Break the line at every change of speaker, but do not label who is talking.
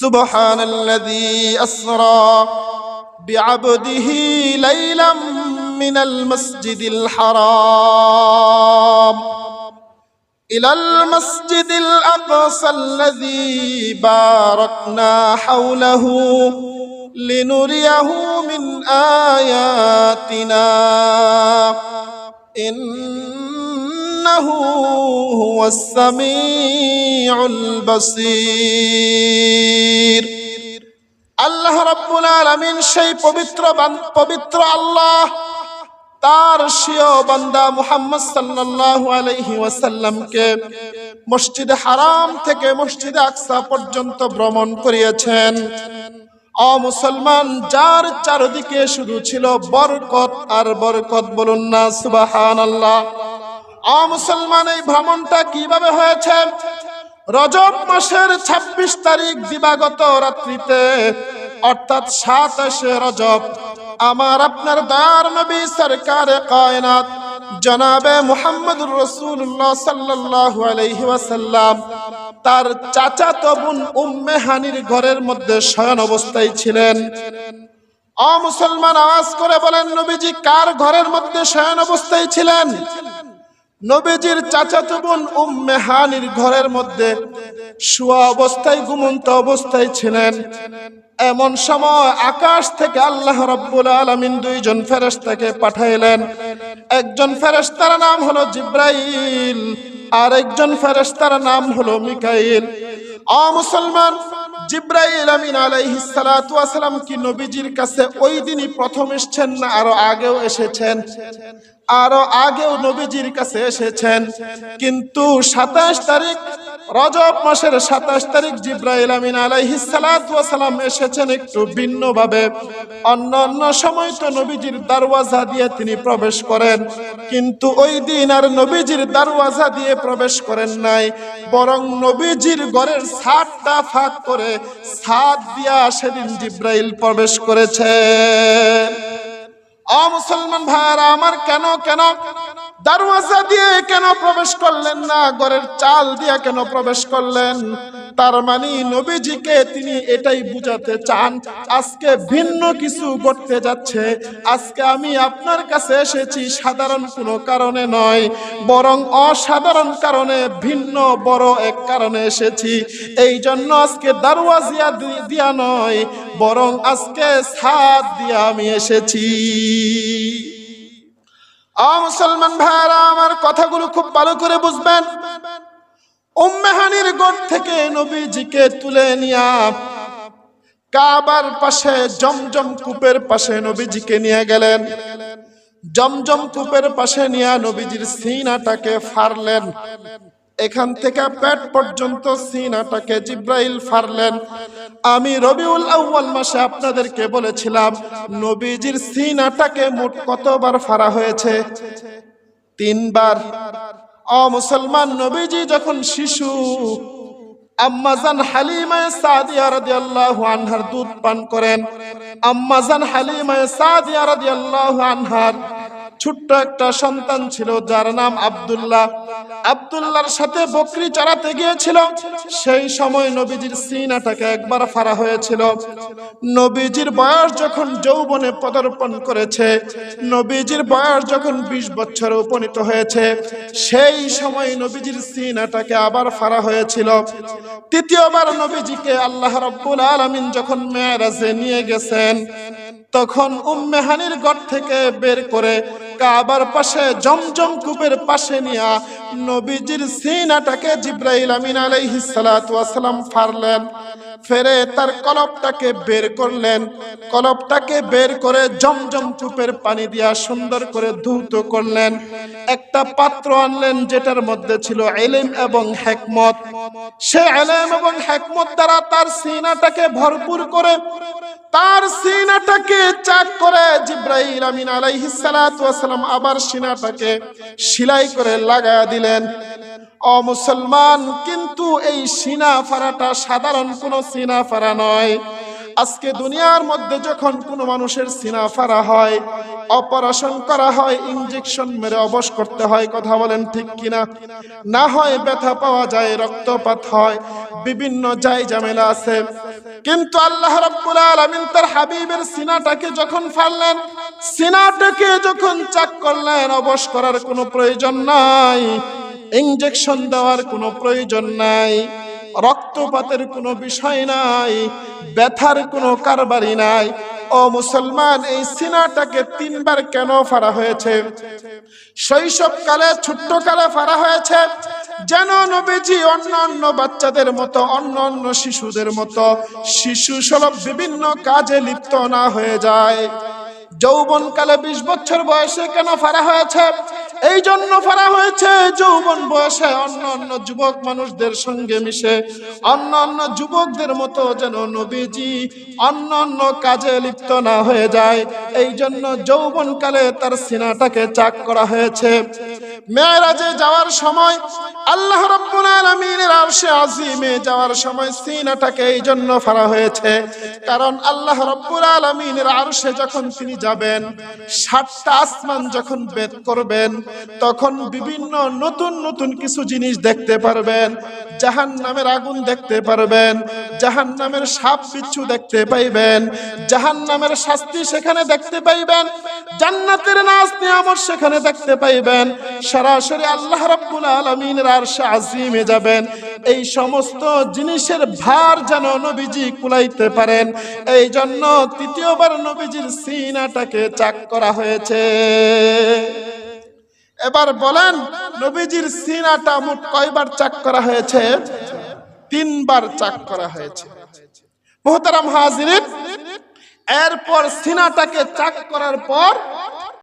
سبحان الذي أسرى بعبده ليلا من المسجد الحرام إلى المسجد الأقصى الذي باركنا حوله لنريه من آياتنا. إنه هو السميع সামিউল আল্লাহ রব্বুল আলমিন সেই পবিত্র পবিত্র আল্লাহ, তার সিও বান্দা মুহাম্মদ সাল্লাল্লাহু আলাইহি ওয়াসাল্লামকে মসজিদ হারাম থেকে মসজিদ আকসা পর্যন্ত ভ্রমণ করিয়েছেন। অমুসলমান যার চারদিকে শুধু ছিল বরকত আর বরকত বলুন না সুবাহান আল্লাহ অমুসলমান এই ভ্রমণটা কীভাবে হয়েছে? রজব মাসের ২৬ তারিখ দিবাগত রাত্রিতে, অর্থাৎ সাতাশে রজব, আমার আপনার দয়ার নবী সরকারে কায়নাত, জনাবে মুহাম্মদুর রাসূলুল্লাহ সাল্লাল্লাহু আলাইহি ওয়াসাল্লাম, তার চাচাতো বোন উম্মে হানির ঘরের মধ্যে শয়ন অবস্থায় ছিলেন। অ মুসলমান আওয়াজ করে বলেন, নবীজি কার ঘরের মধ্যে শয়ন অবস্থায় ছিলেন? নবীজির চাচাতো বোন উম্মে হানির ঘরের মধ্যে শুয়া অবস্থায়, ঘুমন্ত অবস্থায় ছিলেন। এমন সময় আকাশ থেকে আল্লাহ রাব্বুল আলামিন দুইজন ফেরেশতাকে পাঠাইলেন। একজন ফেরেশতার নাম হলো জিব্রাইল আর একজন ফেরেশতার নাম হলো মিকাইল। অ মুসলমান জিব্রাইল আমিন আলাইহিসালাম কি নবীজির কাছে ওই দিনই প্রথম এসেছেন না আরও আগেও এসেছেন? আরও আগেও নবীজির কাছে এসেছেন। কিন্তু সাতাশ তারিখ রজব মাসের সাতাশ তারিখ জিব্রাইল আমিন আলাইহিস সালাতু ওয়াসালাম এসেছেন একটু ভিন্নভাবে। অন্য অন্য সময় তো নবীজির দরওয়াজা দিয়ে তিনি প্রবেশ করেন, কিন্তু ওই দিন আর নবীজির দরওয়াজা দিয়ে প্রবেশ করেন নাই, বরং নবীজির ঘরের ছাদটা ফাঁক করে ছাদ দিয়া সেদিন জিব্রাইল প্রবেশ করেছে। অ মুসলমান ভাইয়ারা, আমার কেন কেন? দরওয়াজা দিয়ে কেন প্রবেশ করলেন না? ঘরের চাল দিয়ে কেন প্রবেশ করলেন? তার মানে নবীজিকে তিনি এটাই বুঝাতে চান, আজকে ভিন্ন কিছু ঘটতে যাচ্ছে। আজকে আমি আপনার কাছে এসেছি সাধারণ কোনো কারণে নয়, বরং অসাধারণ কারণে, ভিন্ন, বড় এক কারণে এসেছি। এই জন্য আজকে দারওয়াজিয়া দিয়া নয়, বরং আজকে সাদ দিয়া আমি এসেছি। আ মুসলমান ভাইরা আমার কথাগুলো খুব ভালো করে বুঝবেন। উম্মেহানির গড় থেকে নবীজিকে তুলে নিয়া কাবার পাশে জমজম কূপের পাশে নবীজিকে নিয়ে গেলেন। জমজম কূপের পাশে নিয়ে নবীজির সিনাটাকে ফারলেন এখান থেকে পেট পর্যন্ত সিনাটাকে জিব্রাইল ফারলেন আমি রবিউল আউয়াল মাসে আপনাদেরকে বলেছিলাম, নবীজির সিনাটাকে মোট কতবার ফারা হয়েছে? তিনবার। অ মুসলমান নবীজি যখন শিশু আম্মাজান হালিমায়ে সাদিয়া রাদিয়াল্লাহু আনহার দুধ পান করেন। আম্মাজান হালিমায়ে সাদিয়া রাদিয়াল্লাহু আনহার ছোট্ট একটা সন্তান ছিল, যার নাম আব্দুল্লাহ। আব্দুল্লাহর সাথে বকরি চড়াতে গিয়েছিল। সেই সময় নবীজির সিনাটাকে একবার ফাড়া হয়েছিল। নবীজির বয়স যখন যৌবনে পদার্পণ করেছে, নবীজির বয়স যখন বিশ বছরে উপনীত হয়েছে, সেই সময় নবীজির সিনাটাকে আবার ফাড়া হয়েছিল। তৃতীয়বার নবীজিকে আল্লাহ রব্বুল আলামিন যখন মেয়ারাজে নিয়ে গেছেন, তখন উম্মেহানির গড় থেকে বের করে কাবার পাশে জমজম কূপের পাশে নিয়া নবীজির সিনাটাকে জিব্রাইল আমিন আলাইহিস সালাতু ওয়াসালাম ফারলেন। ফেরে তার কলপটাকে বের করলেন। কলপটাকে বের করে জমজম কূপের পানি দিয়া সুন্দর করে ধৌত করলেন। একটা পাত্র আনলেন যেটার মধ্যে ছিল এলিম এবং হেকমত। সে এলেম এবং হেকমত দ্বারা তার সিনাটাকে ভরপুর করে তার সিনাটাকে চাক করে জিব্রাইল আমিন আলাইহিস সালাতু ওয়াসালাম আবার সিনাটাকে সেলাই করে লাগায়া দিলেন। ও মুসলমান, কিন্তু এই সিনা ফাড়াটা সাধারণ কোনো সিনা ফাড়া নয়। আজকে দুনিয়ার মধ্যে যখন কোনো মানুষের সিনা ফাড়া হয়, অপারেশন করা হয়, ইনজেকশন মেরে অবশ করতে হয়, কথা বলেন ঠিক কিনা? না হয় ব্যথা পাওয়া যায়, রক্তপাত হয়, বিভিন্ন জায় ঝামেলা আছে। কিন্তু আল্লাহ রাব্বুল আলামিন তার হাবিবের সিনাটাকে যখন ফাড়লেন, সিনাটাকে যখন চাক করলেন, অবশ করার কোনো প্রয়োজন নাই, ইনজেকশন দেওয়ার কোনো প্রয়োজন নাই, রক্তপাতের কোনো বিষয় নাই, ব্যথার কোনো কারবারি নাই। ও মুসলমান, এই সিনাটাকে তিনবার কেন ফাড়া হয়েছে? শৈশবকালে, ছোট্টকালে ফাড়া হয়েছে? যেন নবীজি অন্য অন্য বাচ্চাদের মতো, অন্য অন্য শিশুদের মতো, শিশু সুলভ বিভিন্ন কাজে লিপ্ত না হয়ে যায়। যৌবনকালে বিশ বছর বয়সে কেন ফারা হয়েছে? এই জন্য ফাড়া হয়েছে যৌবন বয়সে অন্য অন্য যুবক মানুষদের সঙ্গে মিশে, অন্য অন্য যুবকদের মতো যেন নবীজি অন্য অন্য কাজে লিপ্ত না হয়ে যায়। এই জন্য যৌবনকালে তার সিনাটাকে চাক করা হয়েছে। মেয়েরাজে যাওয়ার সময় আল্লাহ রাব্বুল আরশে আজিমে যাওয়ার সময় সিনাটাকে এই জন্য ফাড়া হয়েছে। কারণ আল্লাহ রব্বুল আলামিনের আরশে যখন তিনি যাবেন, সাতটা আসমান যখন বেদ করবেন, তখন বিভিন্ন নতুন নতুন কিছু জিনিস দেখতে পারবেন। জাহান নামের আগুন দেখতে পারবেন জাহান নামের সাপ বিচ্ছু দেখতে পাইবেন জাহান নামের শাস্তি সেখানে দেখতে পাইবেন, জান্নাতের নাচ নিয়ামত সেখানে দেখতে পাইবেন, সরাসরি আল্লাহ রাব্বুল আলামিনের আরশে আজিমে যাবেন। এই সমস্ত জিনিসের ভার যেন নবীজি কুলাইতে পারেন। এই জন্য তৃতীয়বার নবীজির সিনাটাকে চাক করা হয়েছে। এবার বলেন, নবীজির সিনাটা মোট কয়বার চাক করা হয়েছে? তিনবার চাক করা হয়েছে। মোহতারাম হাজির এরপর সিনাটাকে চাক করার পর